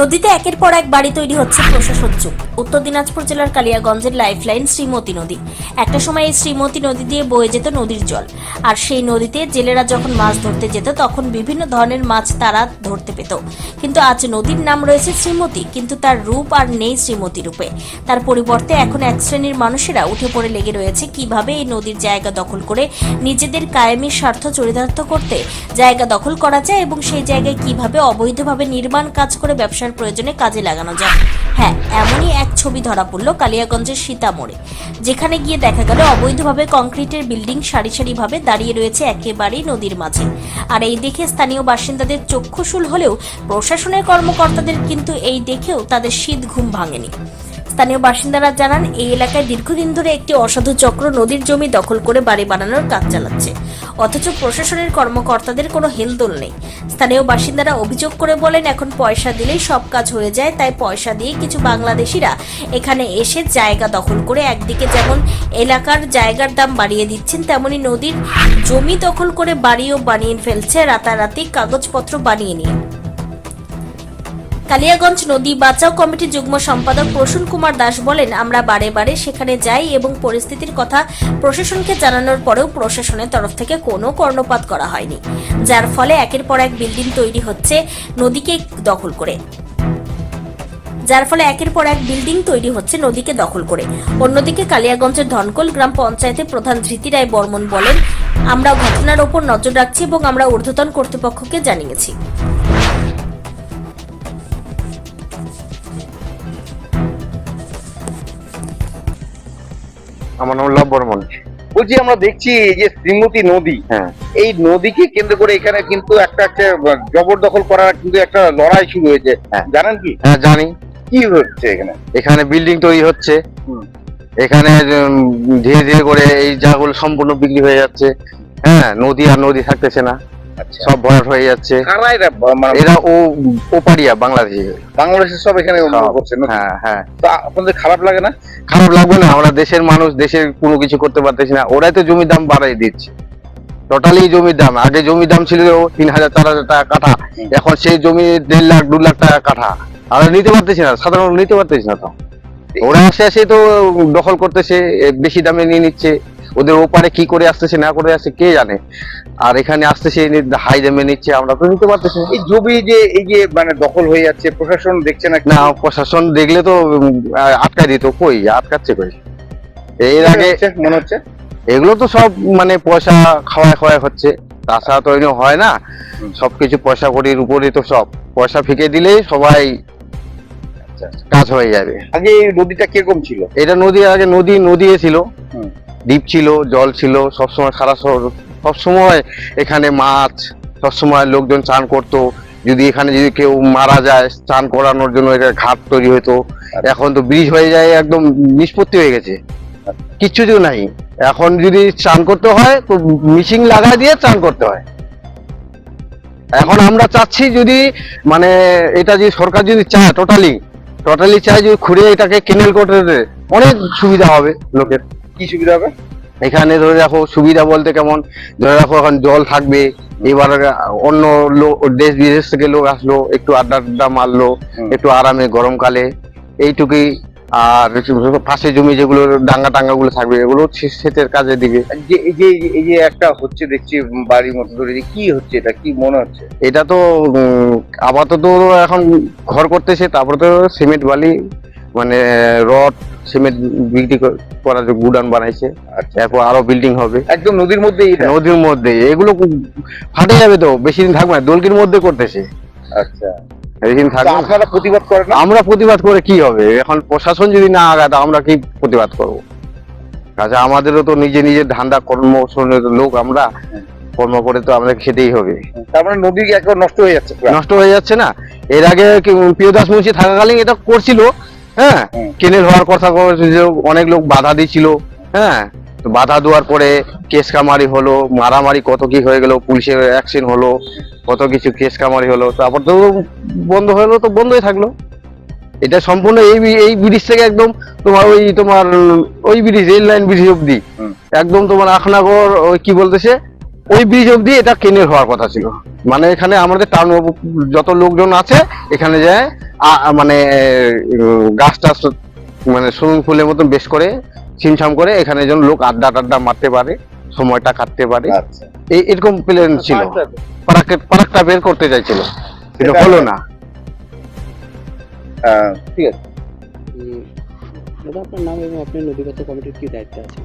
নদীতে একের পর এক বাড়ি তৈরি হচ্ছে প্রশাসন চুপ উত্তর দিনাজপুর জেলার কালিয়াগঞ্জের লাইফলাইন শ্রীমতী নদী। একটা সময় এই শ্রীমতী নদী দিয়ে বয়ে যেত নদীর জল। আর সেই নদীতে জেলেরা যখন মাছ ধরতে যেত, তখন বিভিন্ন ধরনের মাছ তারা ধরতে পেত। কিন্তু আজ নদীর নাম রয়েছে শ্রীমতী, কিন্তু তার রূপ আর নেই শ্রীমতী রূপে। তার পরিবর্তে এখন এক শ্রেণির মানুষেরা উঠে পড়ে লেগে রয়েছে কীভাবে এই নদীর জায়গা দখল করে নিজেদের কায়েমি স্বার্থ চরিতার্থ করতে জায়গা দখল করা যায় এবং সেই জায়গায় কীভাবে অবৈধভাবে নির্মাণ কাজ করে ব্যবসার প্রয়োজনে কাজে লাগানো যায় হ্যাঁ এমনই এক ছবি ধরা পড়ল কালিয়াগঞ্জের সীতামোড়ে যেখানে গিয়ে দেখা গেল অবৈধভাবে কংক্রিটের বিল্ডিং সারি সারিভাবে দাঁড়িয়ে রয়েছে একেবারেই নদীর মাঝে। আর এই দেখে স্থানীয় বাসিন্দাদের চক্ষুশুল হলেও প্রশাসনের কর্মকর্তাদের কিন্তু এই দেখেও তাদের শীত ঘুম ভাঙেনি। স্থানীয় বাসিন্দারা জানান, এই এলাকায় দীর্ঘদিন ধরে একটি অসাধু চক্র নদীর জমি দখল করে বাড়ি বানানোর কাজ চালাচ্ছে। অথচ প্রশাসনের কর্মকর্তাদের কোনো হেলদোল নেই। স্থানীয় বাসিন্দারা অভিযোগ করে বলেন, এখন পয়সা দিলেই সব কাজ হয়ে যায়, তাই পয়সা দিয়ে কিছু বাংলাদেশিরা এখানে এসে জায়গা দখল করে একদিকে যেমন এলাকার জায়গার দাম বাড়িয়ে দিচ্ছেন, তেমনি নদীর জমি দখল করে বাড়িও বানিয়ে ফেলছে, রাতারাতি কাগজপত্র বানিয়ে নিয়ে। কালিয়াগঞ্জ নদী বাঁচাও কমিটির যুগ্ম সম্পাদক প্রসূন কুমার দাস বলেন, আমরা বারে বারে সেখানে যাই এবং পরিস্থিতির কথা প্রশাসনকে জানানোর পরেও প্রশাসনের তরফ থেকে কোনো কর্ণপাত করা হয়নি। যার ফলে একের পর এক বিল্ডিং তৈরি হচ্ছে নদীকে দখল করে। যার ফলে একের পর এক বিল্ডিং তৈরি হচ্ছে নদীকে দখল করে। অন্যদিকে কালিয়াগঞ্জের ধনকল গ্রাম পঞ্চায়েতে প্রধান ধৃতি রায় বর্মন বলেন, আমরা ঘটনার ওপর নজর রাখছি এবং আমরা ঊর্ধ্বতন কর্তৃপক্ষকে জানিয়েছি। আমার নাম লাভ বর্মন বলছি আমরা দেখছি এই যে শ্রীমতী নদী হ্যাঁ। এই নদীকে কেন্দ্র করে এখানে কিন্তু একটা একটা জবরদখল করার কিন্তু একটা লড়াই শুরু হয়েছে। হ্যাঁ। জানেন কি? হ্যাঁ জানি। কি হচ্ছে এখানে? এখানে বিল্ডিং তৈরি হচ্ছে। এখানে ধীরে ধীরে করে এই জায়গাগুলো সম্পূর্ণ বিক্রি হয়ে যাচ্ছে। হ্যাঁ নদী আর নদী থাকতেছে না। সব ভরাট হয়ে যাচ্ছে। কারা মানে এরা ও ওপারিয়া বাংলাদেশে। বাংলাদেশের সব এখানে করছে না হ্যাঁ হ্যাঁ। তো আপনাদের খারাপ লাগে না? খারাপ লাগবে না আমরা দেশের মানুষ দেশের কোনো কিছু করতে পারতেছি না। ওরাই তো জমির দাম বাড়াই দিচ্ছে। টোটালি জমির দাম। আগে জমির দাম ছিল তিন হাজার চার হাজার টাকা কাঠা। এখন সেই জমি দেড় লাখ দু লাখ টাকা কাঠা। আমরা নিতে পারতেছি না সাধারণ নিতে পারতেছি না তো। ওরা আসে আসে তো দখল করতেছে বেশি দামে নিয়ে নিচ্ছে। ওদের ওপারে কি করে আসতেছে না করে আসছে কে জানে? আর এখানে আসতেছে হাই দামে নিচ্ছে আমরা তো নিতে পারতেছি এই জমি যে এই যে মানে দখল হয়ে যাচ্ছে প্রশাসন দেখছে না না প্রশাসন দেখলে তো আটকায় দিত কই আটকাচ্ছে কই? এর আগে মনে হচ্ছে? এগুলো তো সব মানে পয়সা খাওয়ায় খাওয়ায় হচ্ছে। তাছাড়া তো এগুলো হয় না। সবকিছু পয়সা কড়ির উপরে তো সব। পয়সা ফিকে দিলেই সবাই আচ্ছা কাজ হয়ে যাবে। আগে এই নদীটা কীরকম ছিল? এটা নদী আগে নদী নদী ছিল। দ্বীপ ছিল জল ছিল সবসময় সারা শহর সবসময় এখানে মাছ সবসময় লোকজন চান করতো। যদি এখানে যদি কেউ মারা যায় চান করানোর জন্য এটা ঘাট তৈরি হতো। এখন তো ব্রিজ হয়ে যায় একদম নিষ্পত্তি হয়ে গেছে। কিচ্ছু তো নাই। এখন যদি চান করতে হয় তো মিশিং লাগাই দিয়ে চান করতে হয়। এখন আমরা চাচ্ছি যদি মানে এটা যদি সরকার যদি চায় টোটালি টোটালি চায় যদি খুঁড়ে এটাকে কেনেল করতে অনেক সুবিধা হবে লোকের। কি সুবিধা হবে? এখানে ধরে রাখো সুবিধা বলতে কেমন ধরে রাখো এখন জল থাকবে এবার অন্য লোক দেশ বিদেশ থেকে লোক আসলো একটু আড্ডা আড্ডা মারলো একটু আরামে গরমকালে এইটুকুই আর পাশে জমি যেগুলো ডাঙ্গা টাঙ্গা গুলো থাকবে এগুলো সে- সেচের কাজে দিবে। যে এই যে এই যে একটা হচ্ছে দেখছি বাড়ির মতো ধরে যে কি হচ্ছে এটা কি মনে হচ্ছে? এটা তো আপাতত এখন ঘর করতেছে তারপরে তো সিমেন্ট বালি মানে রড সিমেন্ট বিক্রি করার যে গুডাউন বানাইছে আচ্ছা এরপর আরও বিল্ডিং হবে। একদম নদীর মধ্যেই এটা? নদীর মধ্যে এগুলো ফাটে যাবে তো বেশি দিন থাকবে না দোলকির মধ্যে করতেছে। আচ্ছা। আপনারা প্রতিবাদ করেন আমরা প্রতিবাদ করে কি হবে? এখন প্রশাসন যদি না আগায় আমরা কি প্রতিবাদ করব? আচ্ছা আমাদেরও তো নিজে নিজের ধান্দা কর্ম শোনের লোক আমরা কর্ম করে তো আমাদের খেতেই হবে। তার মানে নদী একবার নষ্ট হয়ে যাচ্ছে নষ্ট হয়ে যাচ্ছে না। এর আগে প্রিয়দাস মুন্সি থাকাকালীন এটা করছিল হ্যাঁ কেনেল হওয়ার কথা অনেক লোক বাধা দিছিল হ্যাঁ। তো বাধা দেওয়ার পরে কেস কামারি হলো মারামারি কত কি হয়ে গেল পুলিশের অ্যাকশন হলো কত কিছু কেস কামারি হলো তারপর তো বন্ধ হলো তো বন্ধই থাকল। এটা সম্পূর্ণ এই এই ব্রিজ থেকে একদম তোমার ওই তোমার ওই ব্রিজ রেল লাইন ব্রিজ অব্দি একদম তোমার আখনাগর ওই কি বলতেছে? ওই ব্রিজ অবধি এটা কেনের হওয়ার কথা ছিল। মানে এখানে আমাদের টাউন যত লোকজন আছে এখানে যায় মানে গাছ টাছ মানে সুইমিং পুলের মতন বেশ করে ছিমছাম করে এখানে যেন লোক আড্ডা টাড্ডা মারতে পারে সময়টা কাটতে পারে। আচ্ছা। এই এরকম প্ল্যান ছিল। পারাকে পারাকটা বের করতে চাইছিল। কিন্তু সেটা- হলো না। ঠিক আছে। আপনার নাম এবং আপনি নদীগত কমিটির কি দায়িত্বে আছেন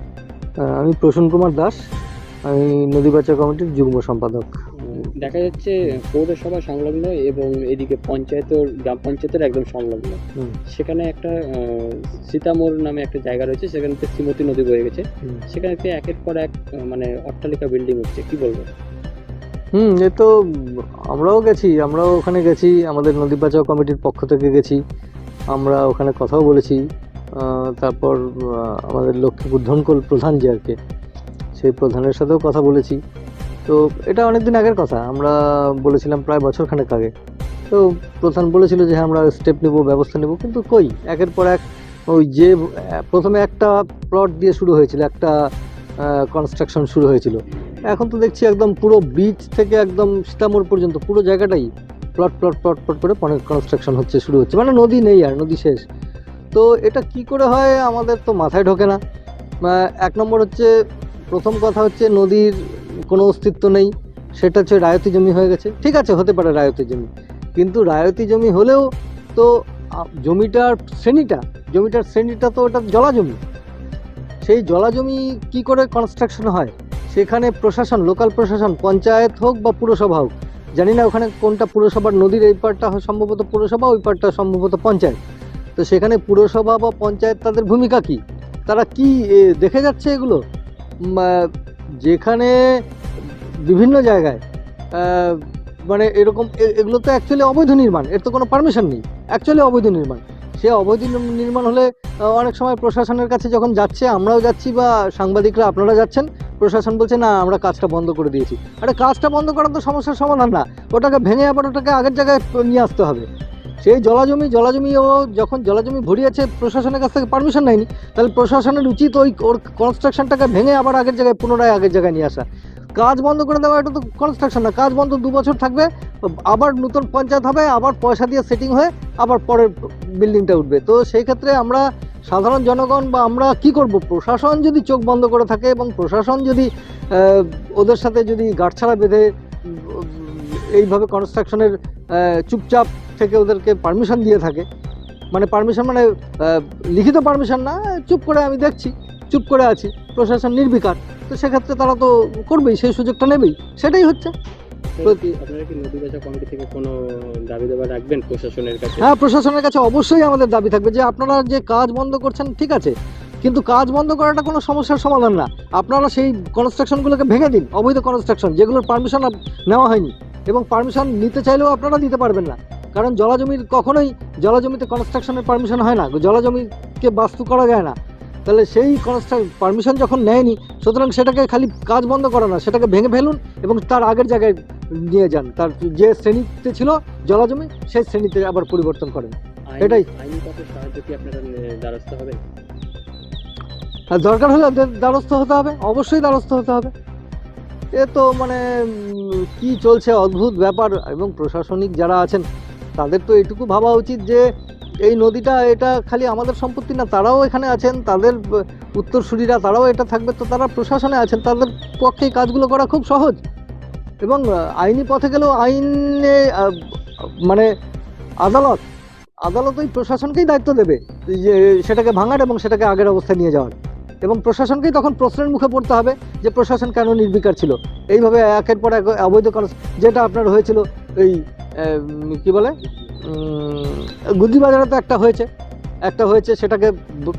আমি প্রসন্ন কুমার দাস। আমি নদী বাঁচা কমিটির যুগ্ম সম্পাদক। দেখা যাচ্ছে পৌরসভা সংলগ্ন এবং এদিকে পঞ্চায়েতের গ্রাম পঞ্চায়েতের একদম সংলগ্ন। সেখানে একটা আহ, সীতামোড় নামে একটা জায়গা রয়েছে সেখানে তো শ্রীমতী নদী বয়ে গেছে। সেখানে তো একের পর এক মানে অট্টালিকা বিল্ডিং হচ্ছে। কি বলব হুম এ তো আমরাও গেছি আমরাও ওখানে গেছি আমাদের নদী বাঁচাও কমিটির পক্ষ থেকে গেছি। আমরা ওখানে কথাও বলেছি। তারপর আমাদের লক্ষ্মীপুর ধনকল প্রধান যে আর কি। সেই প্রধানের সাথেও কথা বলেছি। তো এটা অনেকদিন আগের কথা, আমরা বলেছিলাম প্রায় বছরখানেক আগে। তো প্রধান বলেছিল যে হ্যাঁ আমরা স্টেপ নেব, ব্যবস্থা নেব, কিন্তু কই? একের পর এক ওই যে, প্রথমে একটা প্লট দিয়ে শুরু হয়েছিল, একটা কনস্ট্রাকশন শুরু হয়েছিল। এখন তো দেখছি একদম পুরো বিচ থেকে একদম সীতামোড় পর্যন্ত, পুরো জায়গাটাই প্লট প্লট প্লট প্লট করে কনস্ট্রাকশন হচ্ছে, শুরু হচ্ছে। মানে নদী নেই আর, নদী শেষ। তো এটা কি করে হয় আমাদের তো মাথায় ঢোকে না। এক নম্বর হচ্ছে প্রথম কথা হচ্ছে নদীর কোনো অস্তিত্ব নেই, সেটা হচ্ছে রায়তি জমি হয়ে গেছে। ঠিক আছে, হতে পারে রায়তি জমি, কিন্তু রায়তি জমি হলেও তো জমিটার শ্রেণীটা জমিটার শ্রেণীটা তো ওটা জলা জমি। সেই জলা জমি কি করে কনস্ট্রাকশন হয়? সেখানে প্রশাসন লোকাল প্রশাসন, পঞ্চায়েত হোক বা পুরসভা হোক, জানি না ওখানে কোনটা পুরসভার নদীর এই পারটা সম্ভবত পুরসভা, ওই পারটা সম্ভবত পঞ্চায়েত। তো সেখানে পুরসভা বা পঞ্চায়েত তাদের ভূমিকা কি? তারা কি দেখে যাচ্ছে এগুলো? যেখানে বিভিন্ন জায়গায় মানে এরকম এগুলো তো অ্যাকচুয়ালি অবৈধ নির্মাণ, এর তো কোনো পারমিশন নেই অ্যাকচুয়ালি অবৈধ নির্মাণ। সে অবৈধ নির্মাণ হলে অনেক সময় প্রশাসনের কাছে যখন যাচ্ছে, আমরাও যাচ্ছি বা সাংবাদিকরা আপনারা যাচ্ছেন, প্রশাসন বলছে, না, আমরা কাজটা বন্ধ করে দিয়েছি। আরে, কাজটা বন্ধ করা তো সমস্যার সমাধান না, ওটাকে ভেঙে আবার ওটাকে আগের জায়গায় নিয়ে আসতে হবে। সেই জলাজমি ও যখন জলাজমি ভরিয়েছে, প্রশাসনের কাছ থেকে পারমিশন নেয়নি, তাহলে প্রশাসনের উচিত ওই ওর কনস্ট্রাকশনটাকে ভেঙে আবার আগের জায়গায়, পুনরায় আগের জায়গায় নিয়ে আসা। কাজ বন্ধ করে দেওয়া এটা তো কনস্ট্রাকশন না, কাজ বন্ধ দু বছর থাকবে, আবার নতুন পঞ্চায়েত হবে, আবার পয়সা দিয়ে সেটিং হয়ে আবার পরের বিল্ডিংটা উঠবে। তো সেই ক্ষেত্রে আমরা সাধারণ জনগণ বা আমরা কি করব? প্রশাসন যদি চোখ বন্ধ করে থাকে এবং প্রশাসন যদি ওদের সাথে যদি গাঁটছাড়া বেঁধে এইভাবে কনস্ট্রাকশনের চুপচাপ থেকে ওদেরকে পারমিশন দিয়ে থাকে। মানে পারমিশন মানে লিখিত পারমিশন না চুপ করে আমি দেখছি চুপ করে আছি প্রশাসন নির্বিকার। তো সেক্ষেত্রে তারা তো করবেই সেই সুযোগটা নেবেই সেটাই হচ্ছে। হ্যাঁ প্রশাসনের কাছে অবশ্যই আমাদের দাবি থাকবে যে আপনারা যে কাজ বন্ধ করছেন ঠিক আছে। কিন্তু কাজ বন্ধ করাটা কোনো সমস্যার সমাধান না। আপনারা সেই কনস্ট্রাকশনগুলোকে ভেঙে দিন অবৈধ কনস্ট্রাকশন যেগুলোর পারমিশন নেওয়া হয়নি। এবং পারমিশন নিতে চাইলেও আপনারা দিতে পারবেন না। কারণ জলাজমির কখনোই জলাজমিতে কনস্ট্রাকশনের পারমিশন হয় না জলাজমিকে বাস্তু করা যায় না। তাহলে সেই কনস্ট্রাক পারমিশন যখন নেয়নি সুতরাং সেটাকে খালি কাজ বন্ধ করা না সেটাকে ভেঙে ফেলুন এবং তার আগের জায়গায় নিয়ে যান। তার যে শ্রেণীতে ছিল জলাজমি সেই শ্রেণীতে আবার পরিবর্তন করেন। এটাই। দরকার হলে দ্বারস্থ হতে হবে অবশ্যই দ্বারস্থ হতে হবে। এ তো মানে কি চলছে অদ্ভুত ব্যাপার এবং প্রশাসনিক যারা আছেন তাদের তো এটুকু ভাবা উচিত যে এই নদীটা, এটা খালি আমাদের সম্পত্তি না, তারাও এখানে আছেন, তাদের উত্তরসূরিরা তারাও এটা থাকবে, তো তারা প্রশাসনে আছেন, তাদের পক্ষে কাজগুলো করা খুব সহজ। এবং আইনি পথে গেলেও আইনে মানে আদালত আদালত ওই প্রশাসনকেই দায়িত্ব দেবে, যে সেটাকে ভাঙার এবং সেটাকে আগের অবস্থায় নিয়ে যাওয়ার। এবং প্রশাসনকেই তখন প্রশ্নের মুখে পড়তে হবে যে প্রশাসন কেন নির্বিকার ছিল। এইভাবে একের পর এক অবৈধ যেটা আপনার হয়েছিল, এই কি বলে? গুদ্দিবাজারে তো একটা হয়েছে। একটা হয়েছে, সেটাকে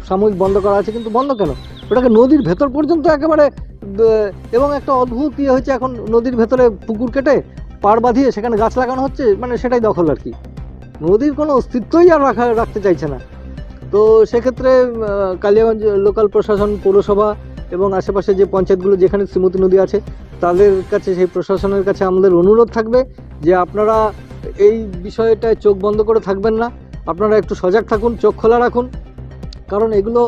সাময়িক বন্ধ করা আছে, কিন্তু বন্ধ কেন? ওটাকে নদীর ভেতর পর্যন্ত একেবারে এবং একটা অদ্ভুত ইয়ে হয়েছে, এখন নদীর ভেতরে পুকুর কেটে পাড় বাঁধিয়ে সেখানে গাছ লাগানো হচ্ছে মানে সেটাই দখল আর কি। নদীর কোনো অস্তিত্বই আর রাখা রাখতে চাইছে না। তো সেক্ষেত্রে কালিয়াগঞ্জ লোকাল প্রশাসন, পৌরসভা এবং আশেপাশে যে পঞ্চায়েতগুলো যেখানে শ্রীমতী নদী আছে, তাদের কাছে সেই প্রশাসনের কাছে আমাদের অনুরোধ থাকবে যে আপনারা এই বিষয়টায় চোখ বন্ধ করে থাকবেন না। আপনারা একটু সজাগ থাকুন, চোখ খোলা রাখুন। কারণ এগুলো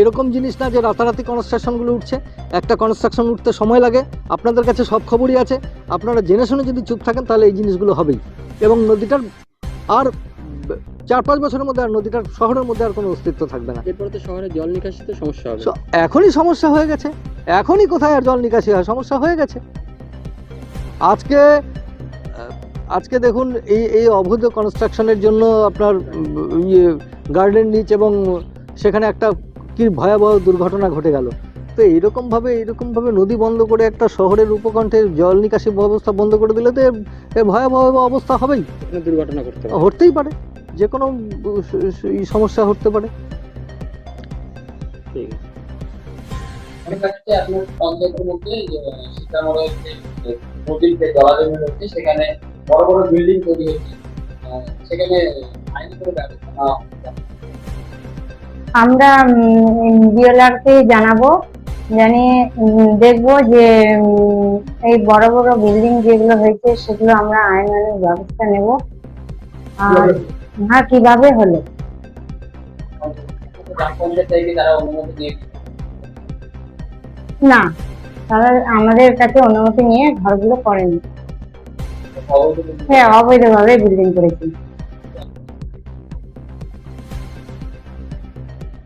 এরকম জিনিস না যে রাতারাতি কনস্ট্রাকশনগুলো উঠছে। একটা কনস্ট্রাকশন উঠতে সময় লাগে। আপনাদের কাছে সব খবরই আছে। আপনারা জেনে শুনে যদি চুপ থাকেন তাহলে এই জিনিসগুলো হবেই। এবং নদীটার আর চার পাঁচ বছরের মধ্যে আর নদীটার শহরের মধ্যে আর কোনো অস্তিত্ব থাকবে না। এরপরে তো শহরে জল নিকাশি তো সমস্যা হবে। এখনই সমস্যা হয়ে গেছে। এখনই কোথায় আর জল নিকাশি হয়? সমস্যা হয়ে গেছে। আজকে আজকে দেখুন এই এই অবৈধ কনস্ট্রাকশনের জন্য আপনার ইয়ে গার্ডেন নিচ এবং সেখানে একটা কি ভয়াবহ দুর্ঘটনা ঘটে গেল। তো এইরকমভাবে এইরকমভাবে নদী বন্ধ করে একটা শহরের উপকণ্ঠে জল নিকাশি ব্যবস্থা বন্ধ করে দিলে তো ভয়াবহ অবস্থা হবেই। দুর্ঘটনা ঘটতে হতেই পারে। যে কোনো সমস্যা হতে পারে। ঠিক আছে। অনেক আপনার পঞ্চায়েতের মধ্যে সীতামড়ের যে নদীর যে জলাজমি রয়েছে সেখানে বড় বড় বিল্ডিং তৈরি হচ্ছে। সেখানে আইনি করে ব্যবস্থা নেওয়া আমরা বিএলআরকে জানাব। জানিয়ে উম, দেখব যে এই বড় বড় বিল্ডিং যেগুলো হয়েছে সেগুলো আমরা আইনানুগ ব্যবস্থা নেব। আর হ্যাঁ কীভাবে হলো? না, তারা আমাদের কাছে অনুমতি নিয়ে ঘরগুলো করেনি। হ্যাঁ অবৈধভাবে বিল্ডিং করেছি।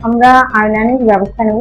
আমরা আইনানুগ ব্যবস্থা নেব।